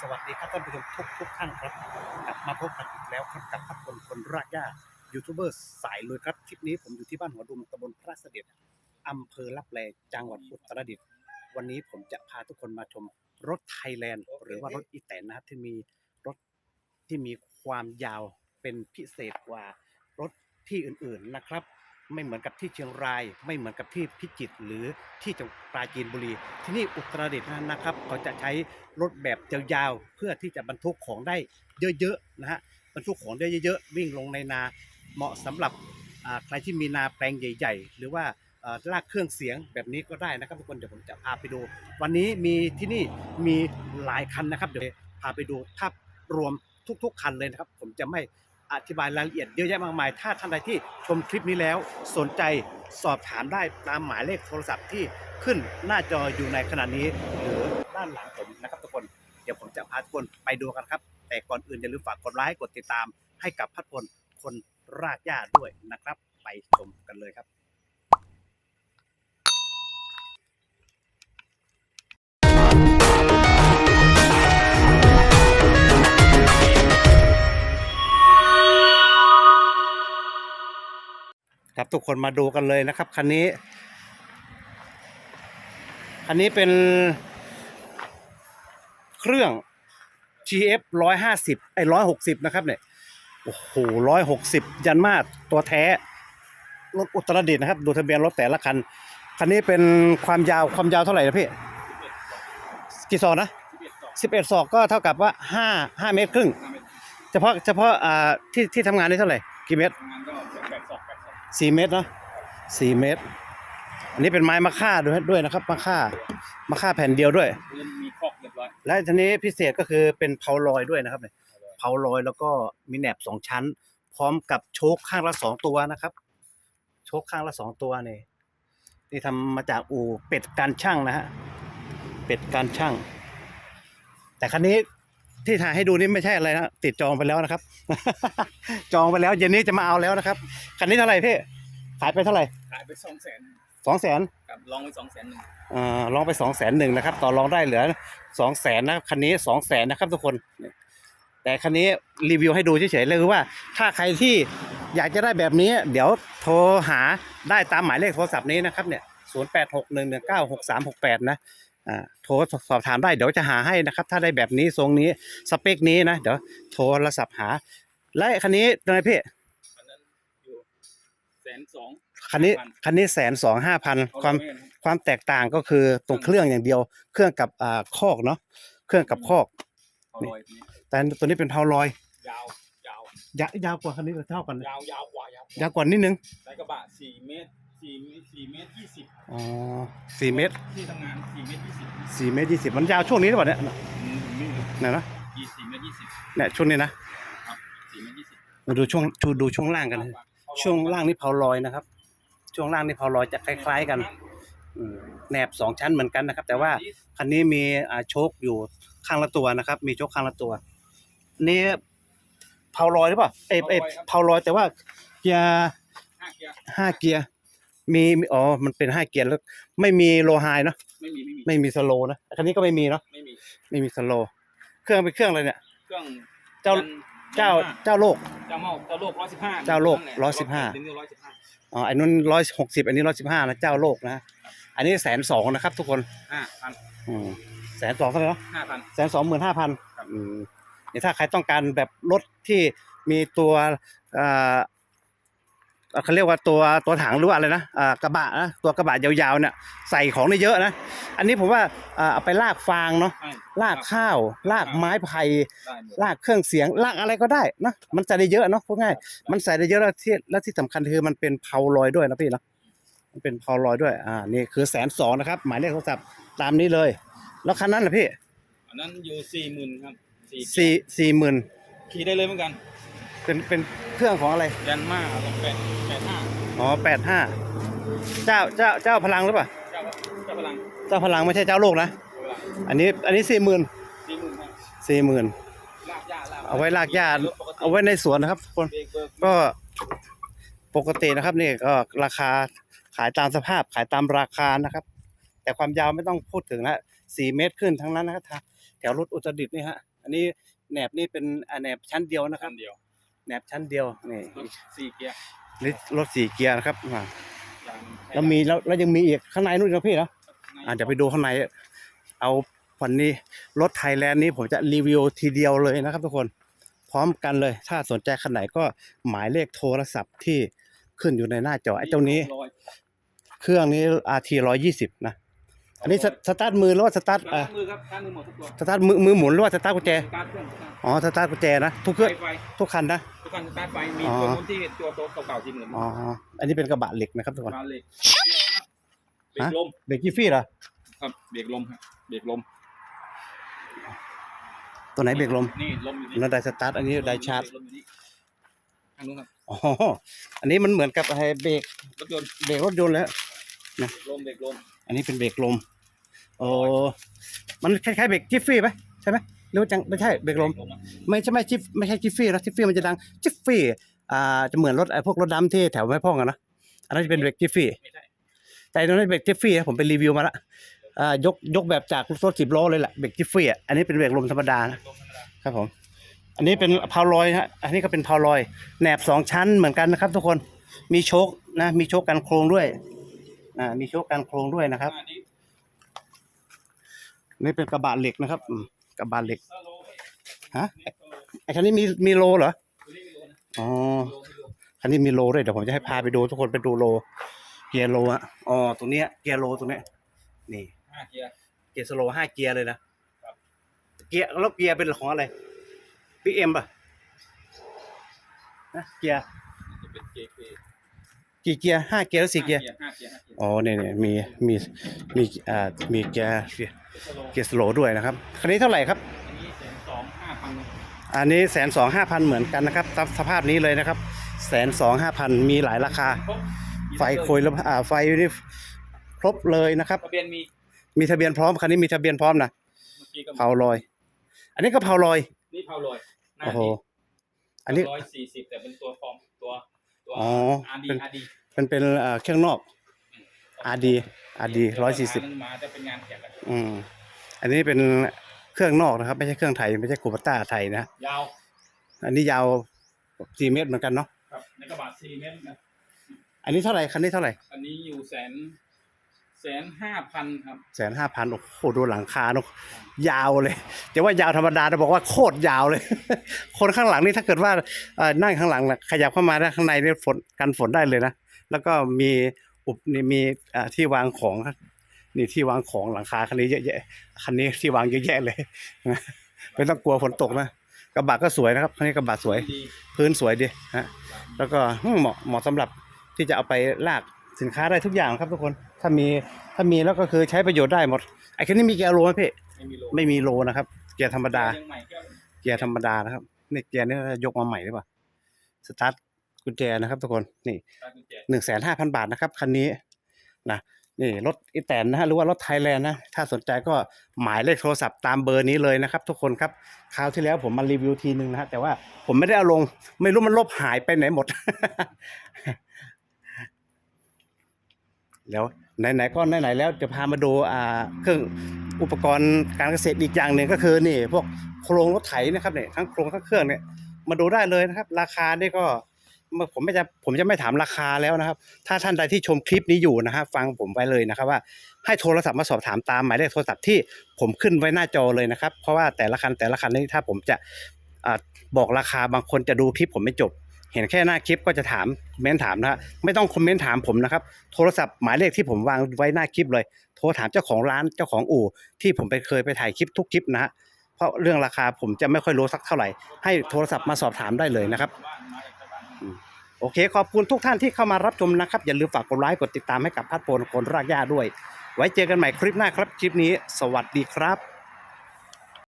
สวัสดีครับท่านผู้ชมทุกทุกท่านครับกลับมาพบกันอีกแล้วครับกับพักคนคนรากหญ้ายูทูบเบอร์สายลุยครับคลิปนี้ผมอยู่ที่บ้านหัวดุมตำบลพระเสด็จอำเภอลับแลจังหวัดอุตรดิตถ์วันนี้ผมจะพาทุกคนมาชมรถไทยแลนด์ หรือว่ารถอีแตนนะครับที่มีรถที่มีความยาวเป็นพิเศษกว่ารถที่อื่นๆนะครับ ไม่เหมือนกับที่เชียงราย ไม่เหมือนกับที่พิจิตรหรือที่จังหวัดปราจีนบุรี ที่นี่อุตรดิตถ์นะครับเขาจะใช้รถแบบยาวๆเพื่อที่จะบรรทุกของได้เยอะๆนะฮะบรรทุกของได้เยอะๆวิ่งลงในนาเหมาะสำหรับใครที่มีนาแปลงใหญ่ ๆ หรือว่าอ่าลากเครื่องเสียงแบบนี้ก็ได้นะครับทุกคนเดี๋ยวผมจะพาไปดู วันนี้มีที่นี่มีหลายคันนะครับเดี๋ยวพาไปดูภาพรวมทุก ๆ คันเลยนะครับ ผมจะไม่ อธิบายรายละเอียดเยอะแยะมากมาย ถ้าท่านใดที่ชมคลิปนี้แล้วสนใจสอบถามได้ตามหมายเลขโทรศัพท์ที่ขึ้นหน้าจออยู่ในขณะนี้ หรือด้านหลังผมนะครับทุกคน เดี๋ยวผมจะพาทุกคนไปดูกันครับ แต่ก่อนอื่นอย่าลืมฝากกดไลค์กดติดตาม ให้กับพัดพลคนรากหญ้าด้วยนะครับ ไปชมกันเลยครับ ทุกคนมาดูกันเลยนะครับคันนี้ คันนี้เป็นเครื่อง GF 150ไอ้160 นะครับเนี่ยโอ้โห160 ยันมาตัวแท้รถอุตรดิตถ์นะครับ ดูทะเบียนรถแต่ละคัน คันนี้เป็นความยาวความยาวเท่าไหร่นะพี่กี่ศอกนะ11ศอกก็เท่ากับว่า5 5เมตรครึ่ง เฉพาะเฉพาะอ่าที่ที่ทำงานได้เท่าไหร่กี่เมตร สองสี่เมตรเนาะสี่เมตร อันนี้เป็นไม้มะค่าด้วยด้วยนะครับมะค่ามะค่าแผ่นเดียวด้วยพื้นมีคอกเรียบร้อย และทีนี้พิเศษก็คือเป็นเพาลอยด้วยนะครับเนี่ยเพาลอยแล้วก็มีแหนบสองชั้น พร้อมกับโชคข้างละสองตัวนะครับ โชคข้างละสองตัวนี่นี่ทำมาจากอู่เป็ดการช่างนะฮะเป็ดการช่าง แต่คันนี้ ที่ถ่ายให้ดูนี่ไม่ใช่อะไรนะติดจองไปแล้วนะครับ จองไปแล้วเย็นนี้จะมาเอาแล้วนะครับคันนี้เท่าไหร่พี่ขายไปเท่าไหร่ขายไปสองแสนสองแสนกับลองไปสองแสนหนึ่งอ่าลองไปสองแสนหนึ่งนะครับ ต่อรองได้เหลือสองแสนนะคันนี้สองแสนนะครับทุกคน แต่คันนี้รีวิวให้ดูเฉยๆเลยคือว่า ถ้าใครที่อยากจะได้แบบนี้ เดี๋ยวโทรหาได้ตามหมายเลขโทรศัพท์นี้นะครับเนี่ยศูนย์แปดหกหนึ่งหนึ่งเก้าหกสามหกแปดนะอ่า โทรสอบถามได้เดี๋ยวจะหาให้นะครับ ถ้าได้แบบนี้ทรงนี้สเปคนี้นะเดี๋ยวโทรศัพท์หา และคันนี้ตัวไหนพี่อันนั้นอยู่แสนสองคันนี้คันนี้แสนสองห้าพันความความแตกต่างก็คือตรงเครื่องอย่างเดียว เครื่องกับอ่าคอกเนาะเครื่องกับคอกเอาลอยนี้แต่ตัวนี้เป็นเพาลอยยาวยาวยาวยาวกว่าคันนี้เท่ากันนะยาวยาวกว่ายาวยาวกว่านิดนึงใช้กระบะสี่เมตร สี่เมตรสี่เมตรยี่สิบอ๋อสี่เมตรที่ทำงานสี่เมตรยี่สิบสี่เมตรยี่สิบมันยาวช่วงนี้หรือเปล่าเนี่ยอืมนี่เนี่ยนะยี่สี่เมตรยี่สิบเนี่ยช่วงนี้นะครับสี่เมตรยี่สิบมาดูช่วงดูดูช่วงล่างกันนะช่วงล่างนี่เพาลอยนะครับ ช่วงล่างนี่เพาลอยจะคล้าย ๆกันอืมแหนบสองชั้นเหมือนกันนะครับ แต่ว่าคันนี้มีอ่าโชคอยู่ข้างละตัวนะครับ มีโชคข้างละตัว นี่เพาลอยหรือเปล่าเอยเอยเพาลอยแต่ว่าเกียร์ห้าเกียร์ห้าเกียร์ มีมีอ๋อมันเป็นห้าเกียร์แล้ว ไม่มีโลไฮเนาะไม่มีไม่มีไม่มีสโลนะคันนี้ก็ไม่มีเนาะไม่มีไม่มีสโลเครื่องเป็นเครื่องอะไรเนี่ยเครื่องเจ้ายันเจ้ายันห้เจ้าโลกเจ้าเมาเจ้าโลกร้อยสิบห้าเจ้าโลก115ถึงร้อยสิบห้าอ๋ออันนู้นร้อยหกสิบอันนี้ร้อยสิบห้านะเจ้าโลกนะอันนี้แสนสองนะครับ ทุกคนห้าพันอืมแสนสองเท่าไหร่เนาะห้าพันแสนสองหมื่นห้าพันครับอืมนี่ถ้าใครต้องการแบบรถที่มีตัว เอ่อเอ่อเขาเรียกว่าตัวตัวถังหรือว่าอะไรนะอ่ากระบะนะตัวกระบะยาวๆเนี่ยใส่ของได้เยอะนะ อันนี้ผมว่าอ่าเอาไปลากฟางเนาะใช่ลากข้าว ลากไม้ไผ่ได้หมดลากเครื่องเสียงลากอะไรก็ได้นะมันใส่ได้เยอะเนาะพูดง่ายมันใส่ได้เยอะแล้วที่แล้วที่สำคัญคือมันเป็นเพาลอยด้วยนะพี่เนาะมันเป็นเพาลอยด้วยอ่านี่คือแสนสองนะครับ หมายเลขโทรศัพท์ตามนี้เลย แล้วคันนั้นล่ะพี่อันนั้นอยู่สี่หมื่นครับสี่สี่สี่หมื่นขี่ได้เลยเหมือนกัน เป็นเป็นเครื่องของอะไรยันมาสองแปดแปดห้าอ๋อแปดห้าเจ้าเจ้าเจ้าพลังหรือเปล่าเจ้าเจ้าพลังเจ้าพลังไม่ใช่เจ้าโลกนะเจ้าพลังอันนี้อันนี้สี่หมื่นสี่หมื่นครับสี่หมื่นลากหญ้าลากเอาไว้ลากหญ้าถปกติเอาไว้ในสวนนะครับทุกคนเบรกเบิกก็ปกตินะครับนี่ก็ราคาขายตามสภาพขายตามราคานะครับ แต่ความยาวไม่ต้องพูดถึงนะสี่เมตรขึ้นทั้งนั้นนะครับถ้าแถวรถอุตรดิตถ์นี่ฮะอันนี้แหนบนี่เป็นอ่าแหนบชั้นเดียวนะครับคันเดียว แหนบชั้นเดียวนี่รถสี่เกียร์นี่รถสี่เกียร์นะครับอ่ายางแล้วมีแล้วแล้วยังมีอีกข้างในนู่นนะพี่เนาะอ่าเดี๋ยวไปดูข้างใน เอาวันนี้รถไทยแลนด์นี้ผมจะรีวิวทีเดียวเลยนะครับทุกคนพร้อมกันเลย ถ้าสนใจคันไหนก็หมายเลขโทรศัพท์ที่ขึ้นอยู่ในหน้าจอไอ้เจ้านี้ร้อยเครื่องนี้ RT 120 นะ อันนี้สสตาร์ทมือหรือว่าสตาร์ทกาอ่ารมือครับการมือหมดทุกตัวสตาร์ทมือมือหมุนหรือว่าสตาร์ทกุญแจการเครื่องการอ๋อสตาร์ทกุญแจนะทุกเครื่องไฟไฟทุกคันนะทุกคันสตาร์ทไฟมีอ๋อตัวนู้นที่ตัวโตเก่าๆที่เหมือนอ๋ออันนี้เป็นกระบะเหล็กนะครับทุกคนบานเหล็กเบรกฮะลมเบรกกี้ฟี่เหรอครับเบรกลมครับเบรกลม ตัวไหนเบรกลมนี่ลมอยู่นี่นั่นไดสตาร์ทอันนี้ไดชาร์จลมอยู่นี่ทางนู้นครับอ๋ออันนี้มันเหมือนกับไอ้เบรกรถยนต์เบรกรถยนต์แล้วเบรกลมเบรกลมอันนี้เป็นเบรกลม โอ้มันคล้ายๆเบรกจิฟฟี่ไหมใช่ไหมหรือว่าจังไม่ใช่เบรกลมไม่ใช่ไม่จิฟไม่ใช่จิฟฟี่แล้วจิฟฟี่มันจะดังจิฟฟี่อ่าจะเหมือนรถไอ้พวกรถดำที่แถวแม่พ่องอะนะอันนั้นจะเป็นเบรกจิฟฟี่แต่ตอนนั้นเบรกจิฟฟี่ผมไปรีวิวมาละอ่ายกยกแบบจากรถสิบล้อเลยแหละเบรกจิฟฟี่อะอันนี้เป็นเบรกลมธรรมดานะครับผมอันนี้เป็นพาวลอยฮะอันนี้ก็เป็นพาวลอยแหนบสองชั้นเหมือนกันนะครับ ทุกคนมีโชคนะ มีโชคกันโครงด้วยอ่ามีโชคกันโครงด้วยนะครับอั นนี้นี่เป็นกระบะเหล็กนะครับอืมกระบะเหล็กสโลว์ฮะนี่สโลว์ไอ้คันนี้มีมีโลเหรอตัวนี้ไม่รู้นะอ๋อโลไม่รู้คันนี้มีโลด้วยเดี๋ยวผมจะให้พาไปดูทุกคนไปดูโล เกียร์โลอะอ๋อตรงเนี้ยเกียร์โลตรงเนี้ยนี่ห้าเกียร์เกียร์สโลห้าเกียร์เลยนะครับเกียร์แล้วเกียร์เป็นของอะไรพีเอ็มป่ะนะเกียร์จะเป็นเกียร์เกียร์กี่เกียร์ห้าเกียร์หรือสี่เกียร์ห้าเกียร์ห้าเกียร์อ๋อเนี่ยเนี่ยมีมีมีอ่ามีเกียร์เกียร์สโลว์เกียร์สโลว์ด้วยนะครับคันนี้เท่าไหร่ครับ อันนี้แสนสองห้าพันอันนี้แสนสองห้าพันเหมือนกันนะครับสภสภาพนี้เลยนะครับแสนสองห้าพันมีหลายราคาครบไฟโคยแล้วอ่าไฟนี่ครบเลยนะครับ ทะเบียนมีมีทะเบียนพร้อมคันนี้มีทะเบียนพร้อมนะเมื่อกี้ก็เผาลอย อันนี้ก็เผาลอยนี่เผาลอยหน้าโอ้โหนี้อันนี้ ร้อยสี่สิบแต่เป็นตัวฟอร์มตัว ตัวอ๋ออาร์ดีเป็น อาร์ดีเป็นเป็นอ่าเครื่องนอกอาดีอาดีร้อยสี่สิบมาจะเป็นงานแข่งกันอืมอันนี้เป็นเครื่องนอกนะครับ ไม่ใช่เครื่องไทยไม่ใช่คูปต้าไทยนะยาวอันนี้ยาวสี่เมตรเหมือนกันเนาะครับในกระบะสี่เมตรนะอันนี้เท่าไหร่คันนี้เท่าไหร่อันนี้อยู่แสน แสนห้าพันครับ แสนห้าพันโอ้โหดูหลังคาเนอะยาวเลยแต่ว่ายาวธรรมดาจะบอกว่าโคตรยาวเลย คนข้างหลังนี่ถ้าเกิดว่าเอ่อนั่งข้างหลังน่ะขยับเข้ามาได้ข้างในนี่ฝนกันฝนได้เลยนะ แล้วก็มีอุปนี่มีอ่าที่วางของครับนี่ที่วางของหลังคาคันนี้เยอะแยะคันนี้ที่วางเยอะแยะเลยนะไม่ต้องกลัวฝนตกนะกระบะก็สวยนะครับคันนี้กระบะสวย ดีพื้นสวยดีฮะแล้วก็อืมเหมาะเหมาะสำหรับที่จะเอาไปลาก สินค้าได้ทุกอย่างครับทุกคน ถ้ามีถ้ามีแล้วก็คือใช้ประโยชน์ได้หมด ไอ้คันนี้มีเกียร์โลไหมพี่ ไม่มีโลไม่มีโลนะครับ เกียร์ธรรมดายังใหม่ก็เกียร์ธรรมดานะครับนี่เกียร์นี่ยกมาใหม่หรือเปล่า สตาร์ทกุญแจนะครับทุกคน นี่ตากุญแจหนึ่งแสนห้าพันบาทนะครับคันนี้นะนี่รถอีแตนนะฮะหรือว่ารถไทยแลนด์นะ ถ้าสนใจก็หมายเลขโทรศัพท์ตามเบอร์นี้เลยนะครับ ทุกคนครับ คราวที่แล้วผมมารีวิวทีนึงนะฮะแต่ว่าผมไม่ได้เอาลง ไม่รู้มันลบหายไปไหนหมด แล้วไหนๆก็ไหนๆแล้วจะพามาดูอ่าเครื่องอุปกรณ์การเกษตรอีกอย่างหนึ่งก็คือนี่พวกโครงรถไถนะครับเนี่ยทั้งโครงทั้งเครื่องเนี่ยมาดูได้เลยนะครับ ราคานี่ก็ผมไม่จะผมจะไม่ถามราคาแล้วนะครับ ถ้าท่านใดที่ชมคลิปนี้อยู่นะครับฟังผมไว้เลยนะครับว่าให้โทรศัพท์มาสอบถามตามหมายเลขโทรศัพท์ที่ผมขึ้นไว้หน้าจอเลยนะครับ เพราะว่าแต่ละคันแต่ละคันนี้ถ้าผมจะอ่าบอกราคาบางคนจะดูคลิปผมไม่จบ เห็นแค่หน้าคลิปก็จะถามคอมเมนต์ถามนะฮะไม่ต้องคอมเมนต์ถามผมนะครับ โทรศัพท์หมายเลขที่ผมวางไว้หน้าคลิปเลย โทรถามเจ้าของร้านเจ้าของอู่ ที่ผมไปเคยไปถ่ายคลิปทุกคลิปนะฮะเพราะเรื่องราคาผมจะไม่ค่อยรู้สักเท่าไหร่ ให้โทรศัพท์มาสอบถามได้เลยนะครับบ้านมโอเค ขอบคุณทุกท่านที่เข้ามารับชมนะครับ อย่าลืมฝากกดไลค์กดติดตามให้กับพัดโพลคนรากหญ้าด้วย ไว้เจอกันใหม่คลิปหน้าครับ คลิปนี้ สวัสดีครับ